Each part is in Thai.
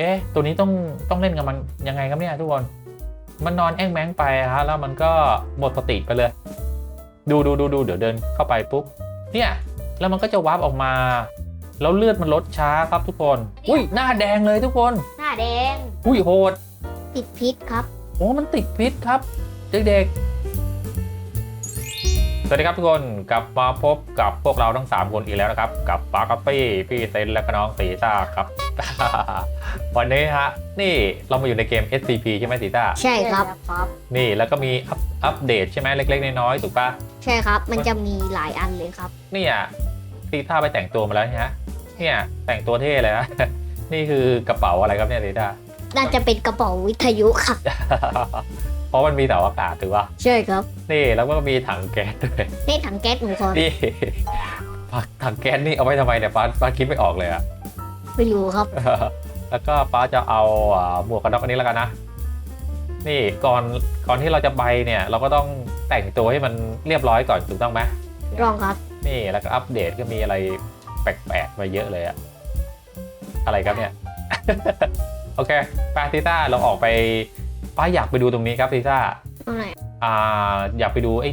เอ๊ะ ตัวนี้ต้องต้องเล่นกับมันยังไงครับเนี่ยทุกคน มันนอนแอ้งแม้งไปฮะแล้วมันก็หมดสติไปเลย ดูดูดูดูเดี๋ยวเดินเข้าไปปุ๊บ เนี่ย แล้วมันก็จะวาร์ปออกมา แล้วเลือดมันลดช้าครับทุกคน อุ้ยหน้าแดงเลยทุกคน หน้าแดง อุ้ยโหด ติดพิษครับ โอ้มันติดพิษครับ เด็กๆ สวัสดีครับทุกคนกลับมาพบกับพวกเราทั้ง 3 คนอีกแล้วนะครับ กับปากัปปี้พี่เซนและก็น้องสีต้าครับ วันนี้ฮะนี่เรามาอยู่ในเกม SCP ใช่ไหมสีต้าใช่ครับครับ นี่แล้วก็มีอัปอัปเดตใช่ไหมเล็ก ๆ น้อยๆถูกปะใช่ครับ มันจะมีหลายอันเลยครับเนี่ยสีต้าไปแต่งตัวมาแล้วเนี่ยฮะเนี่ยแต่งตัวเท่เลยนะนี่คือกระเป๋าอะไรครับเนี่ยสีต้าน่าจะเป็นกระเป๋าวิทยุครับ เพราะมันมีเสาอากาศถูกปะใช่ครับนี่แล้วก็มีถังแก๊สด้วยนี่ถังแก๊สหมูคอนนี่ผักถังแก๊สนี่เอาไว้ทำไมเนี่ยป้าป้าคิดไม่ออกเลยอะไม่รู้ครับ แล้วก็ป้าจะเอาอ่าหมวกกันน็อกอันนี้แล้วกันนะนี่ก่อนก่อนที่เราจะไปเนี่ย เราก็ต้องแต่งตัวให้มันเรียบร้อยก่อนถูกต้องไหมรองครับ นี่แล้วก็อัปเดตก็มีอะไรแปลกๆมาเยอะเลยอะอะไรครับเนี่ย โอเคปาติต้าเราออกไป ป้าอยากไปดูตรงนี้ครับติต้าตรงไหนอ่าอยากไปดูไอ้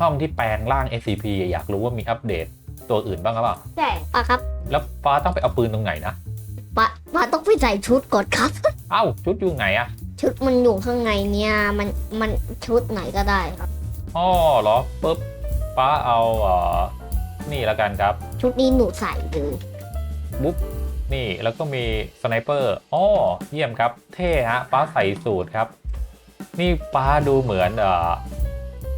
ห้องที่แปลงร่าง SCP อะอยากรู้ว่ามีอัปเดตตัวอื่นบ้างหรือเปล่าใช่ปะครับ แล้วป้าต้องไปเอาปืนตรงไหนนะปะปะต้องไปใส่ชุดก่อนครับ เอ้าชุดอยู่ไหนอะชุดมันอยู่ข้างในเนี่ยมันมันชุดไหนก็ได้ครับอ๋อเหรอปุ๊บป้าเอาเอ่อนี่แล้วกันครับ ชุดนี้หนูใส่เลยบุ๊บนี่แล้วก็มีสไนเปอร์อ๋อเยี่ยมครับ เท่ฮะป้าใส่สูตรครับ นี่ป้าดูเหมือนเอ่อ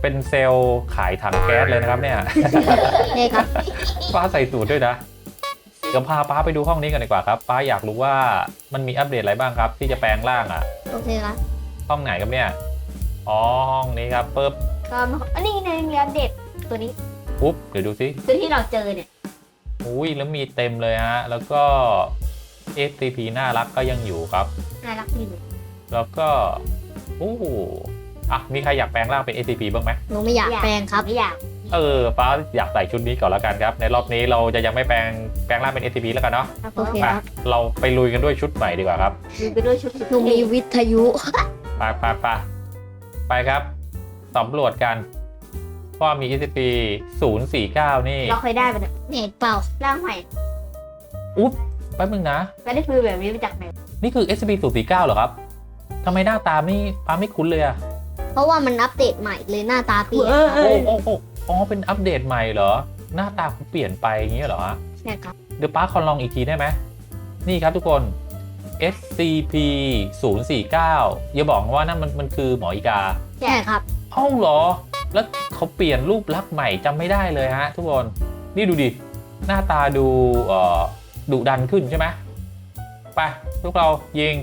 เป็นเซลล์ขายถังแก๊สเลยนะครับเนี่ย นี่ครับ ป้าใส่สูตรด้วยนะ เดี๋ยวพาป้าไปดูห้องนี้กันดีกว่าครับ ป้าอยากรู้ว่ามันมีอัปเดตอะไรบ้างครับ ที่จะแปลงร่างอะ โอเคครับห้องไหนครับเนี่ย อ๋อห้องนี้ครับปุ๊บก็อันนี้ในเรียนเด็ดตัวนี้ปุ๊บเดี๋ยวดูสิตัวที่เราเจอเนี่ยอุ้ยแล้วมีเต็มเลยฮะ แล้วก็ SCP น่ารักก็ยังอยู่ครับ น่ารักดีเลยแล้วก็โอ้โหอะมีใครอยากแปลงร่างเป็น SCP บ้างไหมหนูไม่อยากแปลงครับไม่อยากเออป้าอยากใส่ชุดนี้ก่อนแล้วกันครับ ในรอบนี้เราจะยังไม่แปลงแปลงร่างเป็น SCP แล้วกันเนาะครับโอเคไปครับเราไปลุยกันด้วยชุดใหม่ดีกว่าครับดูไปด้วยชุดสุดหนูมีวิทยุ ไปไปไปไปครับสำรวจกันว่ามี SCP 049 นี่เราเคยได้ปะเนี่ยเน็ตเปล่า ร่างใหม่อุ๊บแป๊บนึงนะ แล้วได้คือแบบนี้มาจากไหนนี่คือ SCP 049เหรอครับ ทำไมหน้าตาไม่ป้าไม่คุ้นเลยอะเพราะว่ามันอัปเดตใหม่เลยหน้าตาเปลี่ยนครับโอ้โอ้โอ้อ๋อเป็นอัปเดตใหม่เหรอ หน้าตาเขาเปลี่ยนไปอย่างนี้เหรอฮะ ใช่ครับเดี๋ยวป้าขอลองอีกทีได้ไหม นี่ครับทุกคน SCP 049อย่าบอกว่านั่นมันมันคือหมออีกาใช่ครับ เอ้าเหรอ แล้วเขาเปลี่ยนรูปลักษณ์ใหม่จำไม่ได้เลยฮะ ทุกคน นี่ดูดิ หน้าตาดูเอ่อดุดันขึ้นใช่ไหมไปพวกเรายิง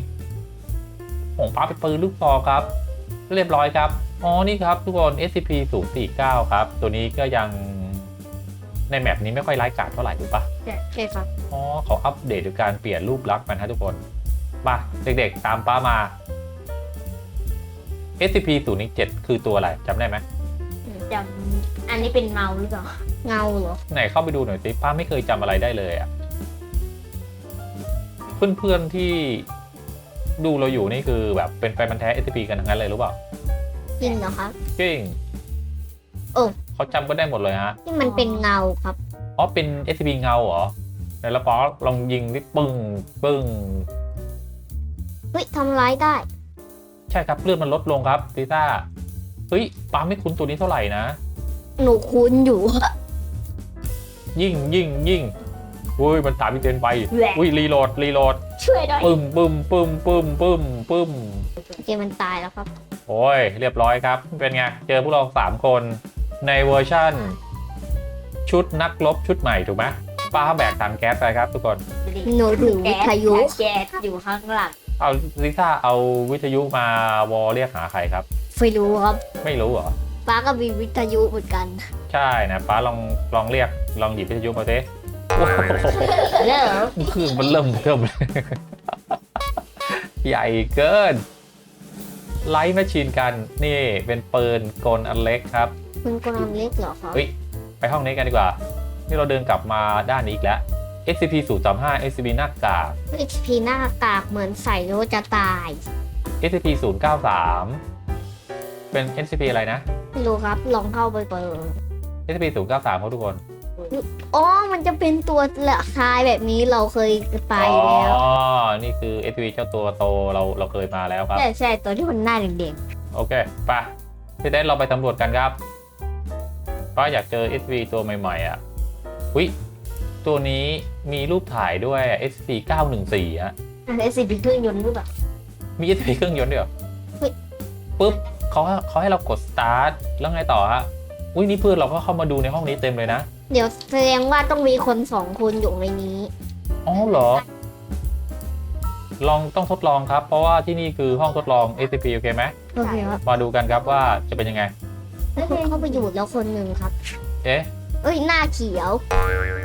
ผมป้าไปปืนลูกซองครับ เรียบร้อยครับ อ๋อ นี่ครับทุกคน SCP 049 ครับ ตัวนี้ก็ยังในแมปนี้ไม่ค่อยร้ายกาจเท่าไหร่ถูกปะใช่ครับ อ๋อเขาอัปเดตโดยการเปลี่ยนรูปลักษณ์มันฮะทุกคนมาเด็กๆ ตามป้ามา SCP 017คือตัวอะไรจำได้ไหมจำอันนี้เป็นเมาหรือเปล่า เงาเหรอ ไหนเข้าไปดูหน่อยสิป้าไม่เคยจำอะไรได้เลยอะเพื่อนๆที่ ดูเราอยู่นี่คือแบบเป็นแฟนพันธุ์แท้ SCP กันทั้งนั้นเลยรู้เปล่าจริงเหรอครับ จริงโอ้ เขาจำก็ได้หมดเลยฮะ ที่มันเป็นเงาครับ อ๋อ เป็น SCP เงาเหรอไหนละป๊อลองยิงนี่ปึ้งปึ้ง เฮ้ยทำร้ายได้ ใช่ครับเลือดมันลดลงครับซีต้าเฮ้ยป้าไม่คุ้นตัวนี้เท่าไหร่นะ หนูคุ้นอยู่ ยิ่งยิ่งยิ่ง อุ้ยมันตามพี่เจนไป แหละ อุ้ยรีโหลดรีโหลดช่วยด้วยปึ้มปึ้มปึ้มปึ้มปึ้มปึ้มเกมมันตายแล้วครับ โอ้ยเรียบร้อยครับ เป็นไง เจอพวกเราสามคนในเวอร์ชั่น ชุดนักรบชุดใหม่ถูกไหมป้าแบกถังแก๊สไปครับทุกคนหนูถือวิทยุ แก๊สอยู่ข้างหลังเอาลิซ่าเอาวิทยุมาวอลเรียกหาใครครับไม่รู้ครับ ไม่รู้เหรอ ป้าก็มีวิทยุเหมือนกัน ใช่นะป้าลองลองเรียกลองหยิบวิทยุมาสิโอ้โห เลิกเครื่องมันเริ่มเริ่มใหญ่เกิน ไลท์แมชชีนกัน นี่เป็นปืนกลอันเล็กครับคุณกำลังเล็กเหรอครับเฮ้ยไปห้องนี้กันดีกว่า นี่เราเดินกลับมาด้านนี้อีกแล้ว SCP 0 3 5 SCP หน้ากาก XP หน้ากากเหมือนใส่แล้วจะตาย SCP 0 9 3เป็น SCP อะไรนะ ไม่รู้ครับ ลองเข้าไปเปิด SCP 0 9 3ครับทุกคน อ๋อ มันจะเป็นตัวละคายแบบนี้เราเคยไปแล้ว อ๋อ นี่คือ SCP เจ้าตัวโตเราเราเคยมาแล้วครับ ใช่ใช่ตัวที่มันหน้าเด็กโอเคไปพี่เต้นเราไปสำรวจกันครับป้าอยากเจอ SCP ตัวใหม่ ๆ อะวิตัวนี้มีรูปถ่ายด้วย SCP 914ฮะๆอันนี้สิเป็นเครื่องยนต์หรือเปล่า มี SCP เครื่องยนต์ด้วยเหรอเฮ้ยปุ๊บเขาเขาให้เรากด start แล้วไงต่อฮะ อุ้ยนี่เพื่อนเราก็เข้ามาดูในห้องนี้เต็มเลยนะ เดี๋ยวแสดงว่าต้องมีคนสองคนอยู่ในนี้ อ๋อเหรอ ลองต้องทดลองครับ เพราะว่าที่นี่คือห้องทดลอง SCP โอเคไหม โอเคครับมาดูกันครับว่าจะเป็นยังไงเข้าไปอยู่แล้วคนหนึ่งครับ เอ๊ะ เอ้ยหน้าเขียว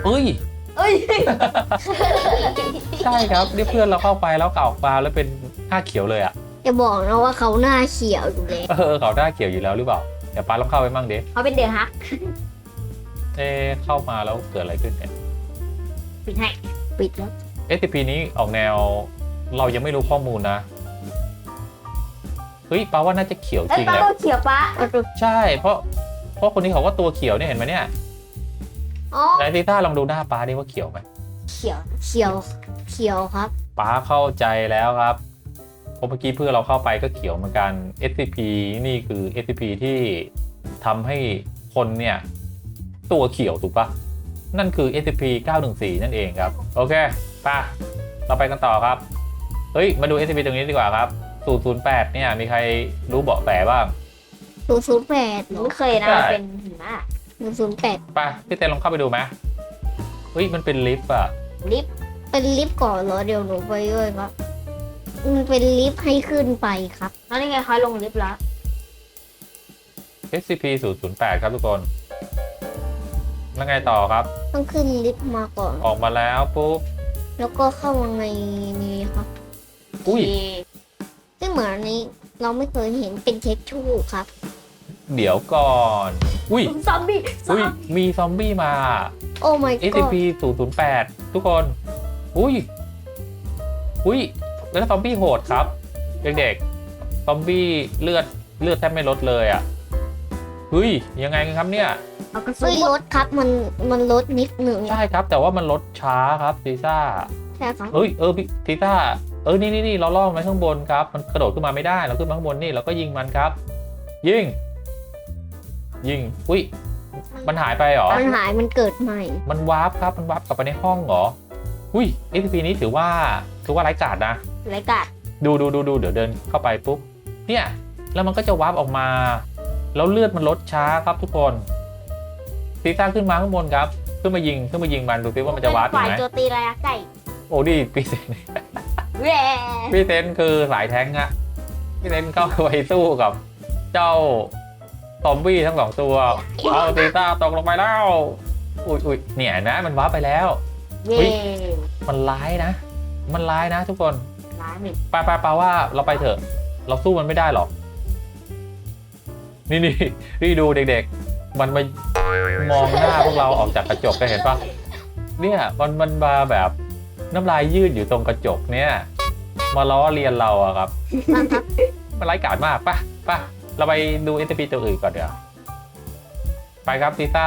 เอ้ย เอ้ย ใช่ครับนี่เพื่อนเราเข้าไปแล้วเก่าปลาแล้วเป็นหน้าเขียวเลยอะ จะบอกนะว่าเขาหน้าเขียวอยู่เลยเออเขาหน้าเขียวอยู่แล้วหรือเปล่า เดี๋ยวปลาลองเข้าไปมั่งดิเขาเป็นเด็กฮักเอ๊ะเข้ามาแล้วเกิดอะไรขึ้นเนี่ย ปิดให้ปิดแล้ว SCP นี้ออกแนวเรายังไม่รู้ข้อมูลนะ เฮ้ยปลาว่าน่าจะเขียวเอ้จยริงปลาแหละโลเขียวปะใช่ เพราะเพราะคนนี้เขาว่าตัวเขียวเนี่ยเห็นไหมเนี่ยอ๋อไหนติต้าลองดูหน้าปลาดิว่าเขียวไหมเขียวเขียวเขียวครับป้าเข้าใจแล้วครับเพ ราะเมื่อกี้เพื่อนเราเข้าไปก็เขียวเหมือนกัน SCP นี่คือ SCP ที่ทำให้คนเนี่ยตัวเขียวถูกปะนั่นคือ SCP 914 นั่นเองครับ โอเคไป่ะเราไปกันต่อครับ เฮ้ย มาดู SCP ตรงนี้ดีกว่าครับ 008 เนี่ย มีใครรู้เบาะแสบ้าง ศูนย์ศูนย์แปดไม่เคยนะใช่ เป็นหิมะศูนย์ศูนย์แปดไป่ะพี่เต้ลองเข้าไปดูไหมเฮ้ย มันเป็นลิฟต์อะลิฟต์เป็นลิฟต์ก่อนเหรอเดี๋ยวหนูไปด้วยครับ มันเป็นลิฟต์ให้ขึ้นไปครับ แล้วนี่ไงเขาลงลิฟต์แล้ว SCP 008ครับทุกคน แล้วไงต่อครับ ต้องขึ้นลิฟต์มาก่อน ออกมาแล้วปุ๊บ แล้วก็เข้ามาในนี้ครับอุ้ย ซึ่งเหมือนอันนี้เราไม่เคยเห็นเป็นเช็คชู่ครับ เดี๋ยวก่อน อุ้ย ซอมบี้ซออุ้ย มมีซอมบี้มา โอ้ my god SCP 008ทุกคน อุ้ย อุ้ย แล้วซอมบี้โหดครับ เด็กๆ ซอมบี้เลือดเลือดแทบไม่ลดเลยอะเฮ้ยยังไงกันครับเนี่ยเอากระสุเฮ้นยลดครับมันมันลดนิดหนึ่งใช่ครับ แต่ว่ามันลดช้าครับซีซ่าใช่ครับเฮ้ยเออพี่ซีซ่าเออนี่นี่นี่เราล่อมันไว้ข้างบนครับ มันกระโดดขึ้นมาไม่ได้เราขึ้นมาข้างบนนี่เราก็ยิงมันครับ ยิง ยิงอุ้ยมันหายไปเหรอ มันหายมันเกิดใหม่ มันวาร์ปครับ มันวาร์ปกลับไปในห้องเหรอ อุ้ย SCP นี้ถือว่าถือว่าไร้กาดนะ ไรกาดดูดูดูดูเดี๋ยวเดินเข้าไปปุ๊บเนี่ยแล้วมันก็จะวาร์ปออกมา แล้วเลือดมันลดช้าครับทุกคนซีซ่าขึ้นมาข้างบนครับ ขึ้นมายิงขึ้นมายิงมันดูซิว่ามันจะวาร์ปอีฝ่ากยไหมโจมตีระยะไกลโอ้ดิพี่เซนแหวพี่เซนคือสายแท้งอะพี่เซนเข้าไปสู้กับ เจ้าซอมบี้ทั้งสองตัวเอาซีซ่าตกลงไปแล้วอุ้ยอุ้ยเนี่ยเห็นะมันวาร์ปไปแล้วเย้เฮ้ยมันร้ายนะ มันร้ายนะทุกคน ร้ายหนึ่งไปไปไปว่าเราไปเถอะ เราสู้มันไม่ได้หรอก นี่นี่นี่ดูเด็ก ๆ มันมามองหน้าพวกเราออกจากกระจกกันเห็นปะเนี่ยมันมันมาแบบน้ำลายยืดอยู่ตรงกระจกเนี่ย มาล้อเลียนเราอะครับนะครับ มันไร้กาจมากปะปะเราไปดูเอ p พีตัวอื่นก่อนเดี๋ยวาไปครับซีซ่า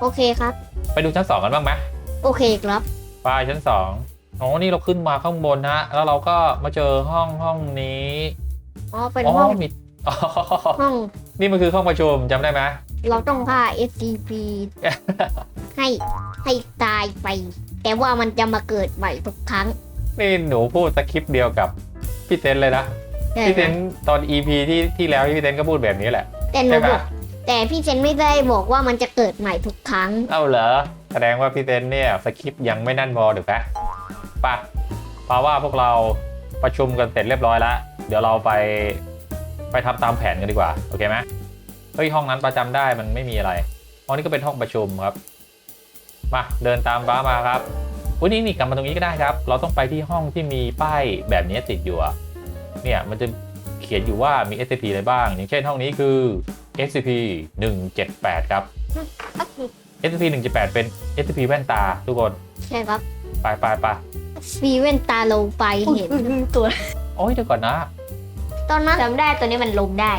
โอเคครับ ไปดูชั้นสองกันบ้างไหมโอเคครับ ไปชั้นสอง อ๋อนี่เราขึ้นมาข้างบนฮะแล้วเราก็มาเจอห้องห้องนี้อ๋อเป็นอ๋อห้องมีอ๋อห้องนี่มันคือห้องประชุมจำได้ไหมเราต้องฆ่า SCP ให้ให้ตายไป แต่ว่ามันจะมาเกิดใหม่ทุกครั้งนี่หนูพูดสคริปต์เดียวกับพี่เซนเลยนะใช่พี่ไหเซมนตอน EP ที่ที่แล้วพี่เซนก็พูดแบบนี้แหละแต่หนูใช่ไหมบอกแต่พี่เซนไม่ได้บอกว่ามันจะเกิดใหม่ทุกครั้ง เอ้าเหรอ แสดงว่าพี่เซนเนี่ยสคริปต์ยังไม่นั่นพอถูกไหม ปะเพราะว่าพวกเราประชุมกันเสร็จเรียบร้อยแล้วเดี๋ยวเราไปไปทำตามแผนกันดีกว่าโอเคไหมเฮ้ยห้องนั้นประจำได้มันไม่มีอะไรห้องนี้ก็เป็นห้องประชุมครับมาเดินตามบ้ามาครับอุ้ยนี่นี่กลับมาตรงนี้ก็ได้ครับ เราต้องไปที่ห้องที่มีป้ายแบบนี้ติดอยู่อะเนี่ยมันจะเขียนอยู่ว่ามี SCP อะไรบ้าง อย่างเช่นห้องนี้คือ SCP 178ครับ SCP 178เป็น SCP แว่นตาทุกคน ใช่ครับ ไปไปไป ฟีเว่นตาลงไปเห็น ตัวโอ้ยเดี๋ยวก่อนนะ ตอนนั้นจำได้ตัวนี้มันลมได้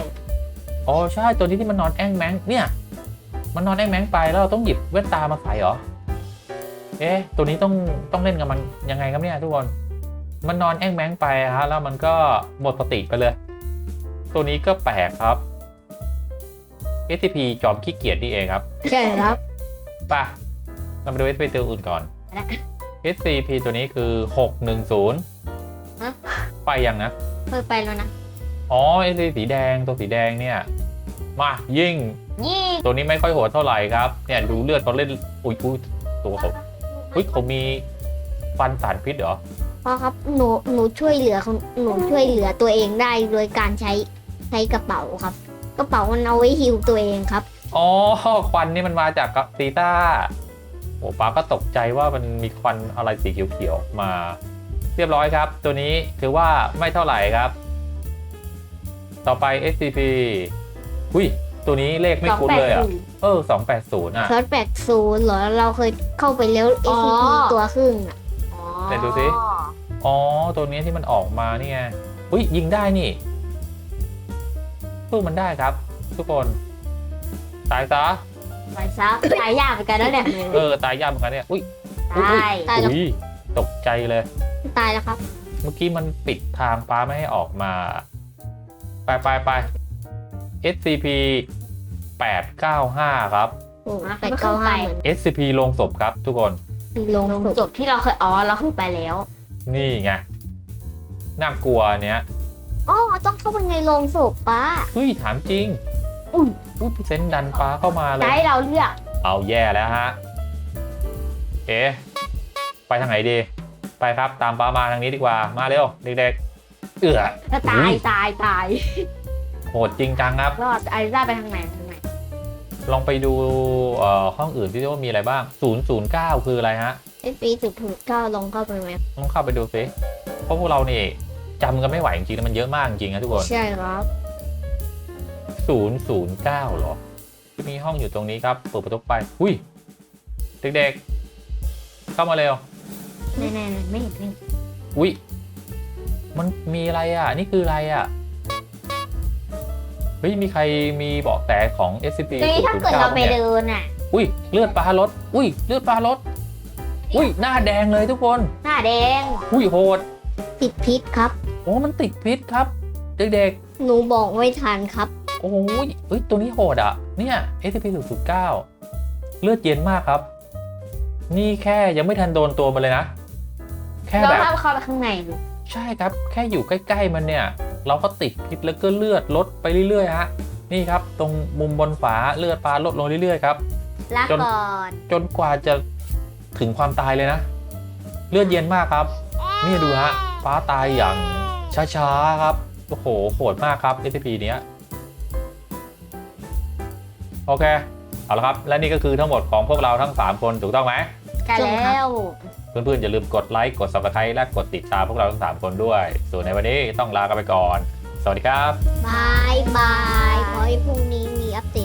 อ๋อใช่ตัวนี้ที่มันนอนแอ้งแมงเนี่ย มันนอนแอ้งแมงไปแล้วเราต้องหยิบแว่นตามาใส่เหรอ เอ๊ะตัวนี้ต้องต้องเล่นกับมันยังไงครับเนี่ยทุกคน มันนอนแอ้งแมงไปฮะแล้วมันก็หมดสติไปเลย ตัวนี้ก็แปลกครับ SCP จอมขี้เกียจนี่เองครับ ใช่ครับไป่ะ เรามาดู SCP ตัวอื่นก่อนนะ SCP ตัวนี้คือ610ฮะไปยังนะ เคยไปแล้วนะ อ๋อ SCP สีแดงตัวสีแดงเนี่ย มายิงยี่ตัวนี้ไม่ค่อยโหดเท่าไหร่ครับ เนี่ยดูเลือดเขาเล่น อุ้ยอุ้ยตัวเขาอุ้ยเขามีฟันสารพิษเหรอเพราะครับหนูหนูช่วยเหลือคนหนูช่วยเหลือตัวเองได้โดยการใช้ใช้กระเป๋าครับ กระเป๋ามันเอาไว้ฮิวตัวเองครับ อ๋อควันนี่มันมาจากกับซีต้าโอ้ป้าก็ตกใจว่ามันมีควันอะไรสีเขียวๆออกมา เรียบร้อยครับ ตัวนี้ถือว่าไม่เท่าไหร่ครับ ต่อไป SCP อุ้ย ตัวนี้เลขไม่คุ้นเลยอะ เออ280อะเคิร์ดแปดศูนย์เหรอ เราเคยเข้าไปแล้ว SCP ตัวครึ่งอะไหนดูสิอ๋อ ตัวนี้ที่มันออกมานี่ไงอุ้ยยิงได้นี่สู้มันได้ครับ ทุกคน ตายซะ ไปซับตายยากเหมือนกันแล้วเนี่ย เออตายยากเหมือนกันเนี่ยอุ้ยอุ๊ยตาย ตายแล้ว อุ้ยตกใจเลย ตายแล้วครับ เมื่อกี้มันปิดทางป้าไม่ให้ออกมา ไปไปไป SCP 895 ครับ โอ้แปดเก้าห้าเหมือน SCP โรงศพครับทุกคน ลงลงศจพบที่เราเคยอ๋อเราเคยไปแล้วนี่ไง น่ากลัวเนี้ยอ๋อต้องเข้าไปในโรงศพป้า เฮ้ยถามจริง อุ้ยอุ้ยพี่เซนดันป้าเข้ามาเลจะยให้เราเลือก เอาแย่แล้วฮะ เอ๊ะไปทางไหนดี ไปครับตามป้ามาทางนี้ดีกว่ามาเร็วเด็กๆ เอือก็ตายตายตายโหดจริงจังครับ รอดไอซ่าไปทางไหนทางไหนลองไปดูเอ่อห้องอื่นที่ว่ามีอะไรบ้าง 009 คืออะไรฮะ SCP สิบถึงเก้าลงเข้าไปไหมต้องเข้าไปดูสิเพราะพวกเรานี่จำกันไม่ไหวจริงๆนะมันเยอะมากจริงๆนะทุกคน ใช่ครับ 009เหรอที่มีห้องอยู่ตรงนี้ครับ เปิดประตูไป อุ้ย เด็กๆ เข้ามาเร็วแน่ๆไม่เห็นไม่เห็นอุ้ย มันมีอะไรอะ นี่คืออะไรอะ เฮ้ย มีใครมีเบาะแสของ SCP นี่ถ้าเกิดเราไป009เนี่ยเดินอะ อุ้ย เลือดปลารถ อุ้ย เลือดปลารถ อุ้ย หน้าแดงเลยทุกคน หน้าแดง อุ้ยโหด ติดพิษครับ โอ้ มันติดพิษครับ เด็กหนูบอกไม่ทันครับๆโอ้ยเอ้ย ตัวนี้โหดอะ เนี่ย SCP 009เลือดเย็นมากครับ นี่แค่ยังไม่ทันโดนตัวมันเลยนะ แค่เราแบบเข้าเข้าไปข้างในดูใช่ครับ แค่อยู่ใกล้ ๆ มันเนี่ย เราก็ติดพิษแล้วก็เลือดลดไปเรื่อยๆฮะ นี่ครับ ตรงมุมบนฝาเลือดปลาลดลงเรื่อยๆครับ ลาจน ก่อนจนกว่าจะถึงความตายเลยนะ เลือดเย็นมากครับ นี่ดูฮะ ฟ้าตายอย่างช้าๆครับ โอ้โห โหดมากครับ SCP เนี้ย โอเค เอาละครับ และนี่ก็คือทั้งหมดของพวกเราทั้ง 3 คนถูกต้องไหมกันแล้ว เพื่อนๆอย่าลืมกดไลค์กด subscribe และกดติดตามพวกเราทั้ง 3 คนด้วย ส่วนในวันนี้ต้องลากันไปก่อน สวัสดีครับบายบายขอให้พรุ่งนี้มีอัปเดต